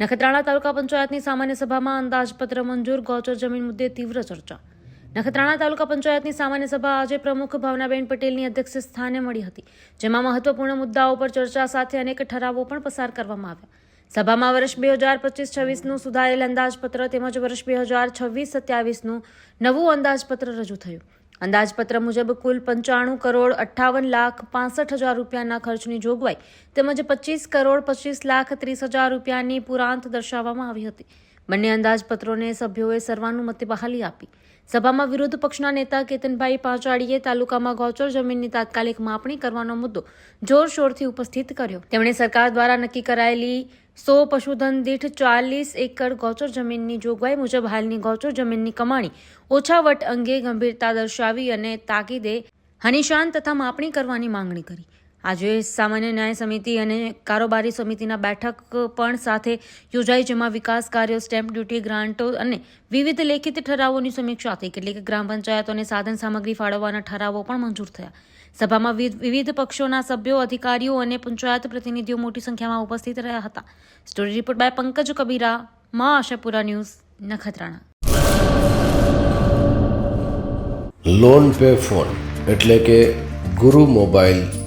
નખત્રાણા તાલુકા પંચાયતની સામાન્ય સભામાં અંદાજપત્ર મંજૂર, ગૌચર જમીન મુદ્દે તીવ્ર ચર્ચા. નખત્રાણા તાલુકા પંચાયતની સામાન્ય સભા આજે પ્રમુખ ભાવનાબેન પટેલની અધ્યક્ષ સ્થાને મળી હતી, જેમાં મહત્વપૂર્ણ મુદ્દાઓ પર ચર્ચા સાથે અનેક ઠરાવો પણ પસાર કરવામાં આવ્યા. સભામાં વર્ષ બે હજાર પચીસ છવ્વીસનું સુધારેલ અંદાજપત્ર તેમજ વર્ષ બે હજાર છવ્વીસ સત્યાવીસનું નવું અંદાજપત્ર રજૂ થયું. અંદાજપત્ર મુજબ કુલ પંચાણું કરોડ અઠ્ઠાવન લાખ પાસઠ હજાર રૂપિયાના ખર્ચની જોગવાઈ તેમજ પચીસ કરોડ પચીસ લાખ ત્રીસ હજાર રૂપિયાની પુરાંત દર્શાવવામાં આવી હતી. બંને અંદાજપત્રોને સભ્યોએ સર્વાનુમતે બહાલી આપી. સભામાં વિરોધ પક્ષના નેતા કેતનભાઈ પાંચાળીએ તાલુકામાં ગૌચર જમીનની તાત્કાલિક માપણી કરવાનો મુદ્દો જોરશોરથી ઉપસ્થિત કર્યો. તેમણે સરકાર દ્વારા નક્કી કરાયેલી સો પશુધન દીઠ ચાલીસ એકર ગૌચર જમીનની જોગવાઈ મુજબ હાલની ગૌચર જમીનની કમાણી ઓછા વટ અંગે ગંભીરતા દર્શાવી અને તાકીદે હનિશાન તથા માપણી કરવાની માંગણી કરી. આજે સામાન્ય ન્યાય સમિતિ અને કારોબારી સમિતિના બેઠક પણ સાથે યોજાઈ, જેમાં વિકાસ કાર્યો, સ્ટેમ્પ ડ્યુટી, ગ્રાન્ટો અને વિવિધ લેખિત ઠરાવોની સમીક્ષા થઈ. કેટલીક ગ્રામ પંચાયતોને સાધન સામગ્રી ફાળવવાના ઠરાવો પણ મંજૂર થયા. સભામાં વિવિધ- પક્ષોના સભ્યો, અધિકારીઓ અને પંચાયત પ્રતિનિધિઓ મોટી સંખ્યામાં ઉપસ્થિત રહ્યા હતા. Story report by Pankaj Kabira, Maa Ashapura news, Nakhatrana. Loan pay phone એટલે કે ગુરુ મોબાઈલ